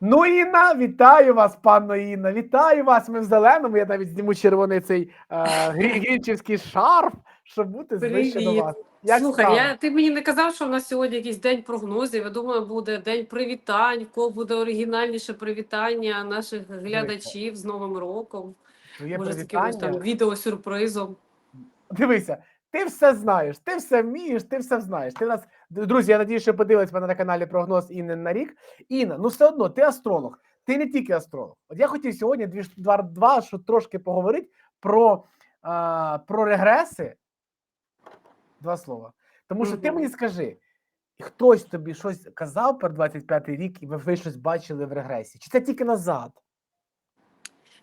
Ну, Інна, вітаю вас, панно Інна. Вітаю вас. Ми в зеленому. Я навіть зніму червоний цей е, грі- грінчівський шарф, щоб бути до вас. Як Слухай, я, ти мені не казав, що в нас сьогодні якийсь день прогнозів. Я думаю, буде день привітань, в кого буде оригінальніше привітання наших глядачів з Новим роком. Твоє Може, з якимось там відеосюрпризом. Дивися, ти все знаєш, ти все вмієш, ти все знаєш. Ти нас, друзі, я надію, що подивились мене на каналі прогноз Інни на рік. Інна, ну все одно, ти астролог. Ти не тільки астролог. От я хотів сьогодні дві два, два що трошки поговорити про, а, про регреси. Два слова. Тому що ти мені скажи, хтось тобі щось казав про 25-й рік, і ви, ви щось бачили в регресі? Чи це тільки назад?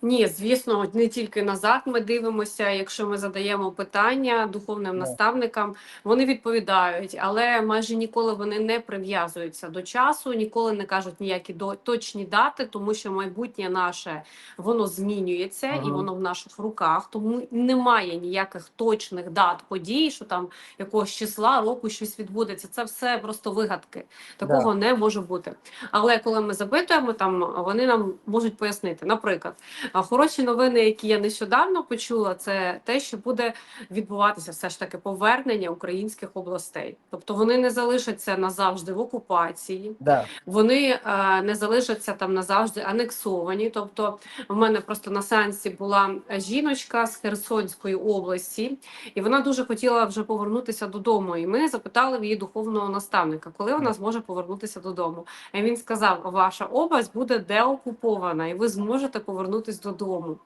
Ні, звісно, не тільки назад ми дивимося. Якщо ми задаємо питання духовним Да. наставникам, вони відповідають, але майже ніколи вони не прив'язуються до часу, ніколи не кажуть ніякі до точні дати, тому що майбутнє наше воно змінюється і воно в наших руках. Тому немає ніяких точних дат подій, що там якогось числа року щось відбудеться. Це все просто вигадки. Такого не може бути. Але коли ми запитуємо, там вони нам можуть пояснити, наприклад. А хороші новини, які я нещодавно почула, це те, що буде відбуватися все ж таки повернення українських областей. Тобто вони не залишаться назавжди в окупації, Да. вони е, не залишаться там назавжди анексовані. Тобто, в мене просто на сеансі була жіночка з Херсонської області, і вона дуже хотіла вже повернутися додому. І ми запитали в її духовного наставника, коли вона зможе повернутися додому. І він сказав: Ваша область буде деокупована, і ви зможете повернутися додому.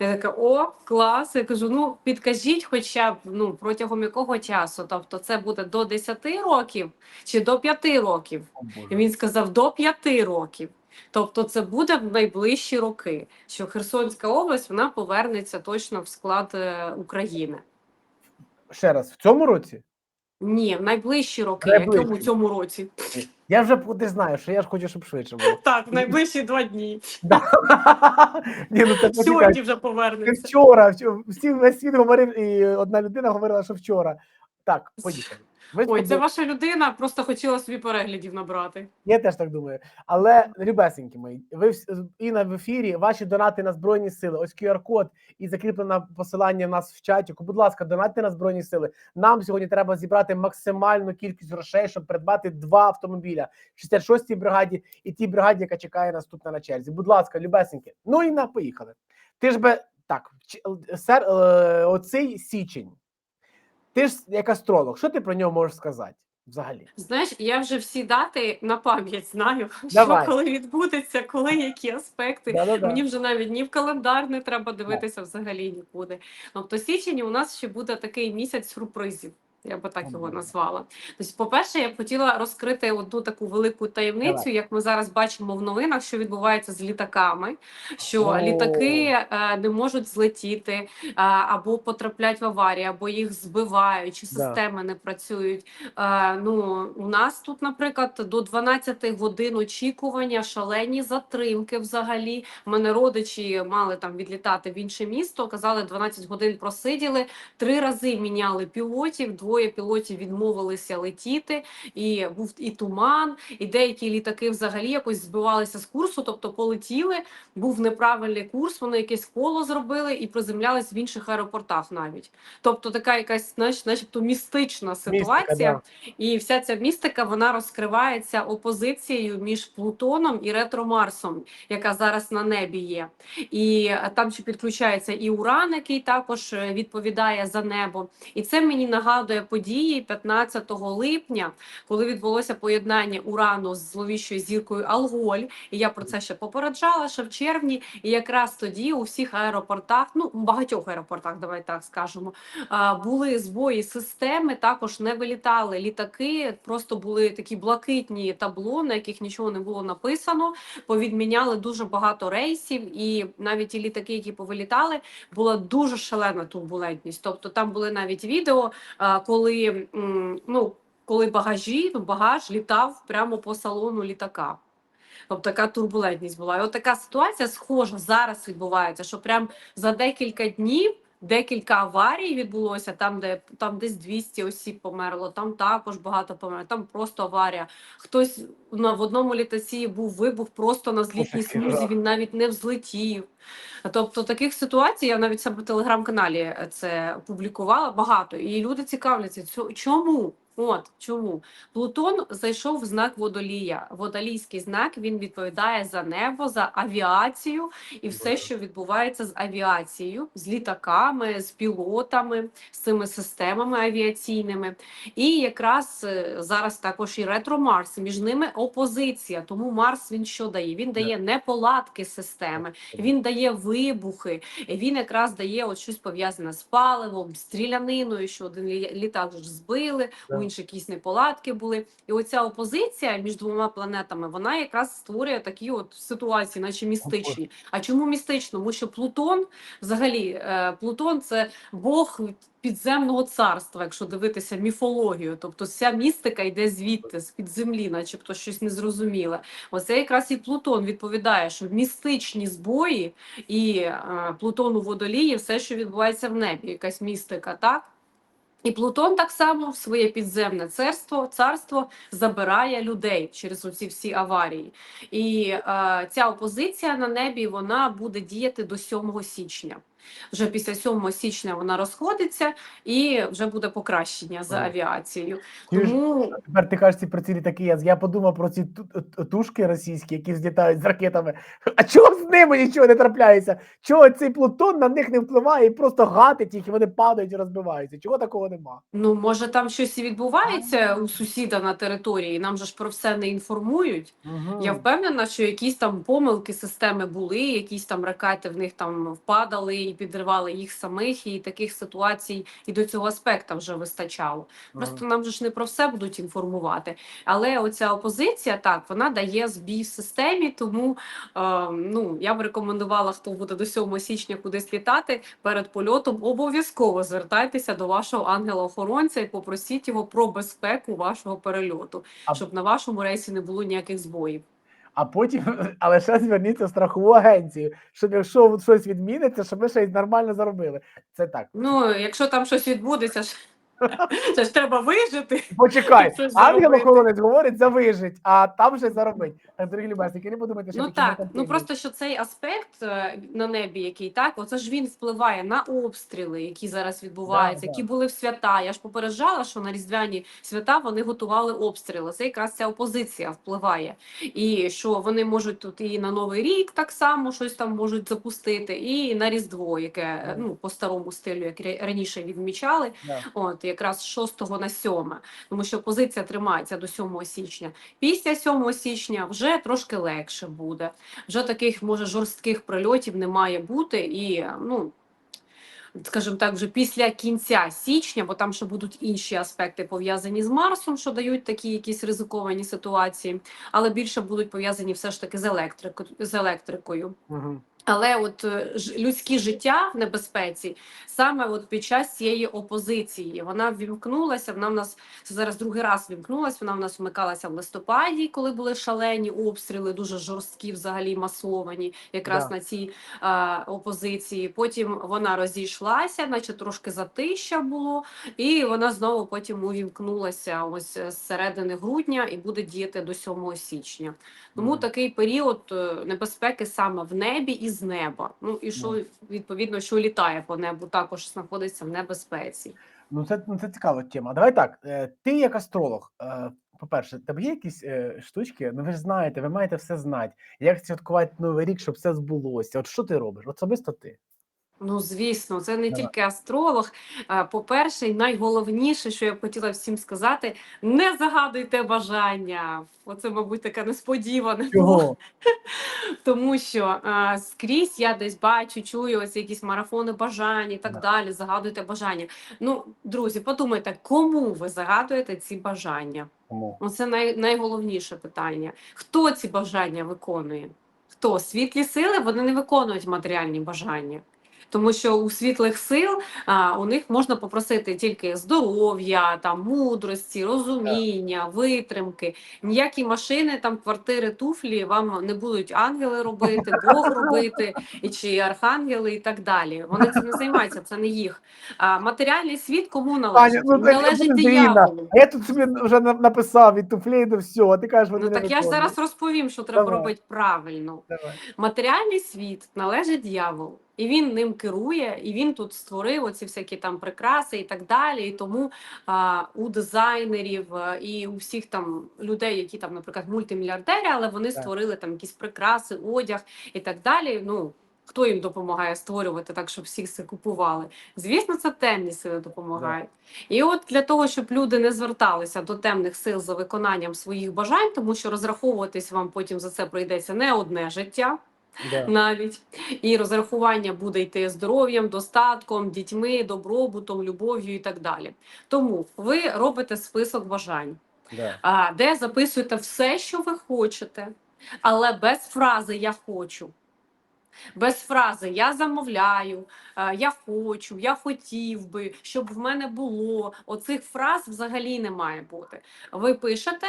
Я така, о, клас. Я кажу: ну підкажіть, хоча б ну протягом якого часу? Тобто, це буде до 10 років чи до 5 років. І він сказав до 5 років. Тобто, це буде в найближчі роки, що Херсонська область вона повернеться точно в склад е, України. Ще раз, в цьому році? Ні, в найближчі роки, Найближчі. якому цьому році. Я вже не знаю, що я ж хочу, щоб швидше було. Так, в найближчі два дні. Да. Ні, ну це почекай. Сьогодні вже Це повернеться. вчора. вчора. Всі весь світ говорив, і одна людина говорила, що вчора. Так, поїхали. Ви Ой, це ваша людина просто хотіла собі переглядів набрати. Я теж так думаю. Але, любесенькі мої, ви вс- Інна в ефірі, ваші донати на Збройні Сили. Ось QR-код і закріплене посилання в нас в чаті. Будь ласка, донатьте на Збройні Сили. Нам сьогодні треба зібрати максимальну кількість грошей, щоб придбати два автомобіля 66-й бригаді і тій бригаді, яка чекає наступна на черзі. Будь ласка, любесенькі. Ну і на поїхали. Ти ж би так, сер, е, оцей січень. Ти ж як астролог, що ти про нього можеш сказати взагалі? Знаєш, я вже всі дати на пам'ять знаю, Давай. що коли відбудеться, коли які аспекти. Да-да-да. Мені вже навіть ні в календар не треба дивитися взагалі нікуди. Тобто січень у нас ще буде такий місяць сюрпризів. Я би так його назвала. Тобто, по-перше, я б хотіла розкрити одну таку велику таємницю, як ми зараз бачимо в новинах, що відбувається з літаками, що О. літаки е, не можуть злетіти е, або потраплять в аварії, або їх збивають, чи Да. системи не працюють. Е, ну, у нас тут, наприклад, до 12 годин очікування, шалені затримки взагалі. У мене родичі мали там відлітати в інше місто, казали 12 годин просиділи, три рази міняли пілотів, двоє пілотів відмовилися летіти, і був і туман, і деякі літаки взагалі якось збивалися з курсу, тобто полетіли, був неправильний курс, вони якесь коло зробили і приземлялись в інших аеропортах навіть. Тобто така якась, знаєш, начебто містична ситуація. да. І вся ця містика вона розкривається опозицією між Плутоном і ретро-Марсом, яка зараз на небі є. І там ще підключається і Уран, який також е, відповідає за небо. І це мені нагадує події 15 липня, коли відбулося поєднання Урану з зловіщою зіркою Алголь. І я про це ще попереджала ще в червні. І якраз тоді у всіх аеропортах, ну багатьох аеропортах, давай так скажемо, були збої системи. Також не вилітали літаки, просто були такі блакитні табло, на яких нічого не було написано. Повідміняли дуже багато рейсів, і навіть ті літаки, які повилітали, була дуже шалена турбулентність. Тобто там були навіть відео, коли ну. Коли багажі, багаж літав прямо по салону літака. Тобто така турбулентність була. І от така ситуація схожа зараз відбувається, що прям за декілька днів декілька аварій відбулося, там, де там десь 200 осіб померло, там також багато померло, там просто аварія. Хтось на в одному літаці був вибух просто на злітній смузі, він навіть не взлетів. Тобто таких ситуацій я навіть себе в телеграм-каналі це публікувала багато, і люди цікавляться, чому? От чому Плутон зайшов в знак водолія. Водолійський знак він відповідає за небо, за авіацію і все, що відбувається з авіацією, з літаками, з пілотами, з цими системами авіаційними. І якраз е, зараз також і ретро Марс, між ними опозиція. Тому Марс він що дає? Він дає неполадки системи, він дає вибухи, він якраз дає от щось пов'язане з паливом, стріляниною, що один літак збили, у Інших якісь неполадки були. І оця опозиція між двома планетами, вона якраз створює такі от ситуації, наче містичні. А чому містично? Тому що Плутон, взагалі, е, Плутон це Бог підземного царства, якщо дивитися міфологію. Тобто вся містика йде звідти, з під землі, начебто щось незрозуміле. Оце якраз і Плутон відповідає, що містичні збої і е, Плутон у водолії, все, що відбувається в небі, якась містика, так? І Плутон так само в своє підземне царство, царство забирає людей через оці всі аварії. І е, ця опозиція на небі вона буде діяти до 7 січня. Вже після 7 січня вона розходиться і вже буде покращення за авіацією. Тому Тепер ти кажеш ці про ці літаки. Я, подумав про ці ту- тушки російські, які злітають з ракетами. А чого з ними нічого не трапляється? Чого цей Плутон на них не впливає і просто гатить їх, і вони падають і розбиваються? Чого такого нема? ну може там щось і відбувається у сусіда на території. Нам же ж про все не інформують. Угу. Я впевнена, що якісь там помилки системи були, якісь там ракети в них там впадали і підривали їх самих, і таких ситуацій і до цього аспекта вже вистачало. Просто нам же ж не про все будуть інформувати. Але оця опозиція, так, вона дає збій в системі, тому е, ну, я б рекомендувала, хто буде до 7 січня кудись літати перед польотом, обов'язково звертайтеся до вашого ангела-охоронця і попросіть його про безпеку вашого перельоту, А- щоб на вашому рейсі не було ніяких збоїв. А потім, але ще зверніться в страхову агенцію, щоб якщо щось відміниться, щоб ми й нормально заробили. Це так. Ну, якщо там щось відбудеться, це ж треба вижити. Почекай, ангел охоронець говорить за вижить, а там вже заробить. Дорогі любесники, не подумайте, що Ну так, ну просто що цей аспект е, на небі, який так, оце ж він впливає на обстріли, які зараз відбуваються, Да, які да. були в свята. Я ж попереджала, що на різдвяні свята вони готували обстріли. Це якраз ця опозиція впливає, і що вони можуть тут і на новий рік так само щось там можуть запустити, і на різдво, яке е, ну по старому стилю, як раніше відмічали. Да. От якраз з 6 на 7, тому що позиція тримається до 7 січня. Після 7 січня вже трошки легше буде. Вже таких може жорстких прильотів не має бути і ну. Скажімо так, вже після кінця січня, бо там ще будуть інші аспекти пов'язані з Марсом, що дають такі якісь ризиковані ситуації, але більше будуть пов'язані все ж таки з електрикою з електрикою. Мгм. Але от е, людське життя в небезпеці саме от під час цієї опозиції вона ввімкнулася. Вона в нас це зараз другий раз вімкнулася. Вона в нас вмикалася в листопаді, коли були шалені обстріли, дуже жорсткі, взагалі масовані, якраз Да. на цій е, опозиції. Потім вона розійшлася, наче трошки затища було, і вона знову потім увімкнулася ось е, з середини грудня і буде діяти до 7 січня. Тому Мгм. такий період е, небезпеки саме в небі і з неба. Ну і що відповідно, що літає по небу, також знаходиться в небезпеці. Ну, це, ну, це цікава тема. Давай так. е, Ти як астролог, е, по-перше, тебе є якісь е, штучки? Ну ви ж знаєте, ви маєте все знати. Як святкувати новий рік, щоб все збулося? От що ти робиш? Особисто ти. Ну, звісно, це не тільки астролог. По-перше, найголовніше, що я б хотіла всім сказати, не загадуйте бажання. Оце, мабуть, таке несподіване. Чого? Тому що е, скрізь я десь бачу, чую ось якісь марафони бажань і так Да. далі. Загадуйте бажання. Ну, друзі, подумайте, кому ви загадуєте ці бажання? Тому. Оце най, найголовніше питання. Хто ці бажання виконує? Хто? Світлі сили вони не виконують матеріальні бажання. Тому що у світлих сил а, у них можна попросити тільки здоров'я, там мудрості, розуміння, витримки. Ніякі машини, там квартири, туфлі вам не будуть ангели робити, Бог робити і чи архангели, і так далі. Вони цим не займаються, це не їх. А матеріальний світ кому належить? Аня, ну, так, належить дияволу. Я тут собі вже написав від туфлей до всього, ти кажеш, вони Ну не так я ж зараз розповім, що треба Давай. робити правильно. Давай. Матеріальний світ належить дьяволу, і він ним керує, і він тут створив оці всякі там прикраси і так далі. І тому а, у дизайнерів і у всіх там людей, які там, наприклад, мультимільярдери, але вони Так. створили там якісь прикраси, одяг і так далі. Ну хто їм допомагає створювати так, щоб всіх це купували? Звісно, це темні сили допомагають. І от для того, щоб люди не зверталися до темних сил за виконанням своїх бажань, тому що розраховуватись вам потім за це прийдеться не одне життя Да. навіть. І розрахування буде йти здоров'ям, достатком, дітьми, добробутом, любов'ю і так далі. Тому ви робите список бажань, Да. а, де записуєте все, що ви хочете, але без фрази Я хочу. Без фрази я замовляю, я хочу, я хотів би, щоб в мене було. Оцих фраз взагалі не має бути. Ви пишете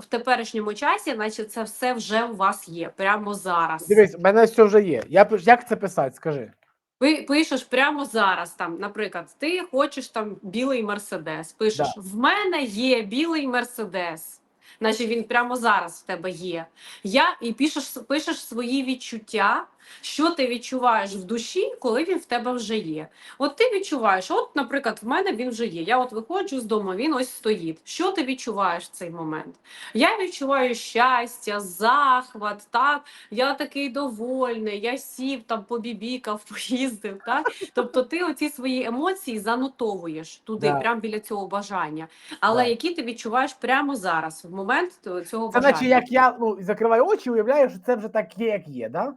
в теперішньому часі, наче це все вже у вас є прямо зараз. Дивись, в мене все вже є. Я пиш- як це писати? Скажи. Ви пишеш прямо зараз. Там, наприклад, ти хочеш там білий мерседес. Пишеш: в мене є білий мерседес. Наче він прямо зараз в тебе є. Я і пишеш, пишеш свої відчуття, що ти відчуваєш в душі, коли він в тебе вже є. От ти відчуваєш, от, наприклад, в мене він вже є. Я от виходжу з дому, він ось стоїть. Що ти відчуваєш в цей момент? Я відчуваю щастя, захват, так я такий довольний, я сів там, побібікав, поїздив. Так? Тобто ти оці свої емоції занотовуєш туди, Да. прямо біля цього бажання. Але Да. які ти відчуваєш прямо зараз, в момент т- цього Це бажання. наче як я ну, закриваю очі, уявляю, що це вже так є, як є, да?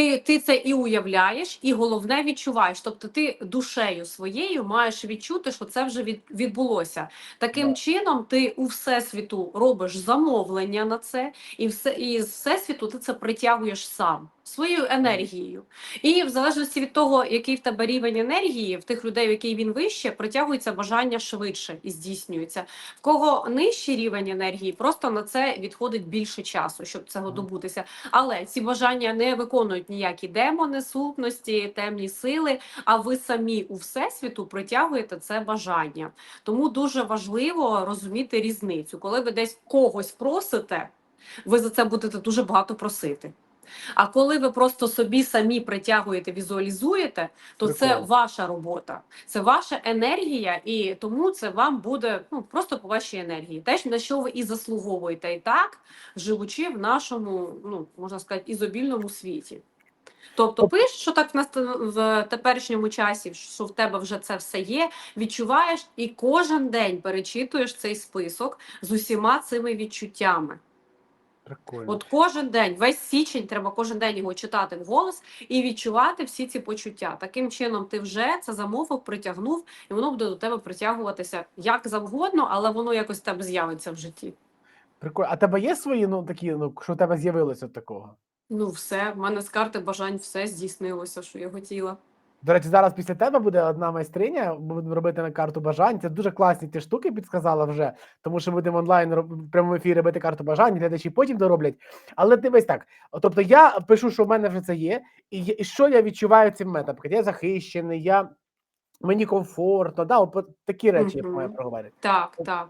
Ти, ти це і уявляєш, і головне відчуваєш. Тобто, ти душею своєю маєш відчути, що це вже від, відбулося. Таким Да. чином, ти у всесвіту робиш замовлення на це, і все і з всесвіту ти це притягуєш сам своєю енергією. І в залежності від того, який в тебе рівень енергії, в тих людей, в який він вище, притягується бажання швидше і здійснюється. В кого нижчий рівень енергії, просто на це відходить більше часу, щоб цього добутися. Але ці бажання не виконують ніякі демони, сутності, темні сили. А ви самі у всесвіту притягуєте це бажання. Тому дуже важливо розуміти різницю. Коли ви десь когось просите, ви за це будете дуже багато просити. А коли ви просто собі самі притягуєте, візуалізуєте, то це ваша робота, це ваша енергія, і тому це вам буде ну просто по вашій енергії. Те, на що ви і заслуговуєте, і так живучи в нашому, ну можна сказати, ізобільному світі. Тобто Оп. пиш, що так в нас в теперішньому часі, що в тебе вже це все є, відчуваєш і кожен день перечитуєш цей список з усіма цими відчуттями. Прикольно. От кожен день, весь січень, треба кожен день його читати вголос і відчувати всі ці почуття. Таким чином, ти вже це замовив, притягнув, і воно буде до тебе притягуватися як завгодно, але воно якось в тебе з'явиться в житті. Прикольно. А тебе є свої, ну такі, ну, що у тебе з'явилося такого? Ну, все, в мене з карти бажань все здійснилося, що я хотіла. До речі, зараз після тебе буде одна майстриня, будемо робити на карту бажань. Це дуже класні ті штуки підсказала вже, тому що будемо онлайн в прямому ефірі робити карту бажань, глядачі потім дороблять. Але дивись так: тобто я пишу, що в мене вже це є, і, і що я відчуваю цим методом? Я захищений, я мені комфортно, да, от такі речі я маю проговорити. Так, так.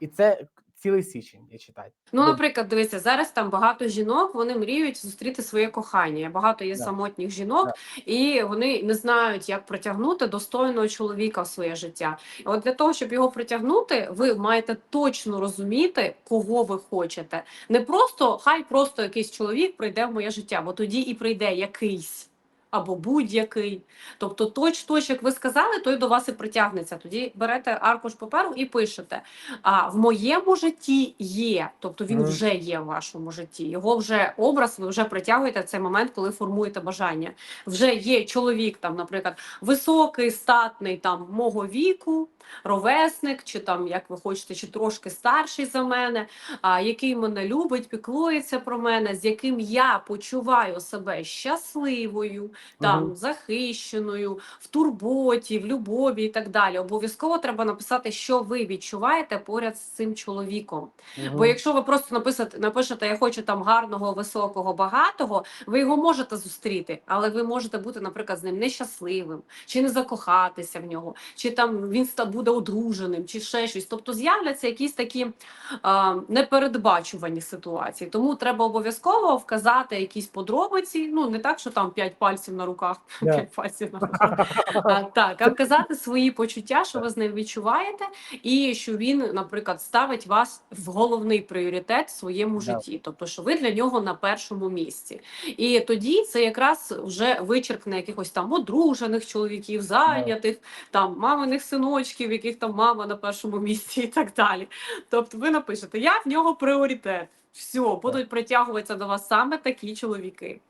І це цілий січень, я читаю. Ну, наприклад, дивися, зараз там багато жінок, вони мріють зустріти своє кохання. Багато є Да. самотніх жінок, Да. і вони не знають, як притягнути достойного чоловіка в своє життя. І от для того, щоб його притягнути, ви маєте точно розуміти, кого ви хочете. Не просто хай просто якийсь чоловік прийде в моє життя, бо тоді і прийде якийсь. Або будь-який. Тобто, точ, точ, як ви сказали, той до вас і притягнеться. Тоді берете аркуш паперу і пишете. А в моєму житті є, тобто він вже є в вашому житті. Його вже образ ви вже притягуєте в цей момент, коли формуєте бажання. Вже є чоловік, там, наприклад, високий, статний там мого віку, ровесник, чи там, як ви хочете, чи трошки старший за мене, а, який мене любить, піклується про мене, з яким я почуваю себе щасливою, там Мгм. захищеною, в турботі, в любові і так далі. Обов'язково треба написати, що ви відчуваєте поряд з цим чоловіком. Бо якщо ви просто написати, напишете, я хочу там гарного, високого, багатого, ви його можете зустріти, але ви можете бути, наприклад, з ним нещасливим, чи не закохатися в нього, чи там він буде одруженим, чи ще щось. Тобто з'являться якісь такі а, непередбачувані ситуації. Тому треба обов'язково вказати якісь подробиці. Ну не так, що там п'ять пальців на руках, п'ять пальців на руках. А, так, а вказати свої почуття, що ви з ним відчуваєте, і що він, наприклад, ставить вас в головний пріоритет в своєму Да. житті, тобто, що ви для нього на першому місці. І тоді це якраз вже вичерпне якихось там одружених чоловіків, зайнятих, там маминих синочків, яких там мама на першому місці, і так далі. Тобто, ви напишете, я в нього пріоритет. Все, будуть притягуватися до вас саме такі чоловіки.